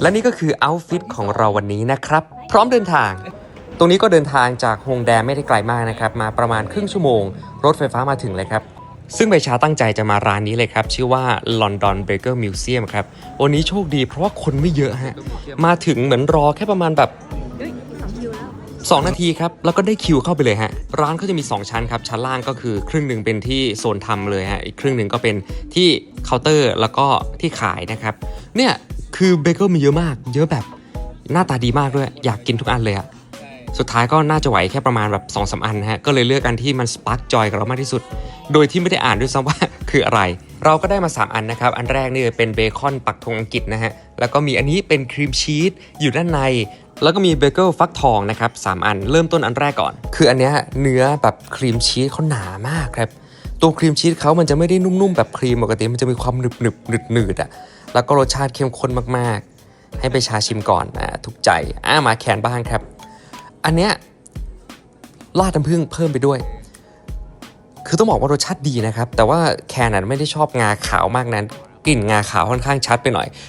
และนี่ก็คือเอาท์ฟิตของเราวันนี้นะครับ พร้อมเดินทาง ตรงนี้ก็เดินทางจากฮงแดไม่ได้ไกลมากนะครับ มาประมาณครึ่งชั่วโมง รถไฟฟ้ามาถึงเลยครับ ซึ่งใบชาตั้งใจจะมาร้านนี้เลยครับ ชื่อว่า London Baker Museum ครับ วันนี้โชคดีเพราะว่าคนไม่เยอะฮะ มาถึงเหมือนรอแค่ประมาณแบบ2 นาทีครับ แล้วก็ได้คิวเข้าไปเลยฮะ ร้านเขาจะมี 2 ชั้นครับ ชั้นล่างก็คือครึ่งหนึ่งเป็นที่โซนทำเลยฮะ อีกครึ่งหนึ่งก็เป็นที่เคาน์เตอร์แล้วก็ที่ขายนะครับ เนี่ย คือเบเกอร์มีเยอะมาก เยอะแบบหน้าตาดีมากด้วย อยากกินทุกอันเลยอะสุดท้ายก็น่าจะไหวแค่ประมาณแบบ2อสอันฮะ ก็เลยเลือกอันที่มันสปาร์กจอยกับเรามากที่สุด โดยที่ไม่ได้อ่านด้วยซ้ำว่าคืออะไร เราก็ได้มา 3 อันนะครับ อันแรกนี่เป็นเบคอนปักธงอังกฤษนะฮะ แล้วก็มีอันนี้เป็นครีมชีสอยู่ด้านใน แล้วก็มีเบเกิลฟักทองนะครับสามอัน เริ่มต้นอันแรกก่อน คืออันเนี้ยเนื้อแบบครีมชีสเขาหนามากครับ ตัวครีมชีสเขามันจะไม่ได้นุ่มๆแบบครีมปกติมันจะมีความหนึบหนึบหนืดหนืดๆอะแล้วก็รสชาติเข้มข้นมากๆ ให้ไปชาชิมก่อนอ่าถูกใจอ่ามาแคนบ้างครับ อันเนี้ยราดน้ำผึ้งเพิ่มไปด้วย คือต้องบอกว่ารสชาติดีนะครับ แต่ว่าแคนน่ะไม่ได้ชอบงาขาวมากนั้นกลิ่นงาขาวค่อนข้างชัดไปหน่อย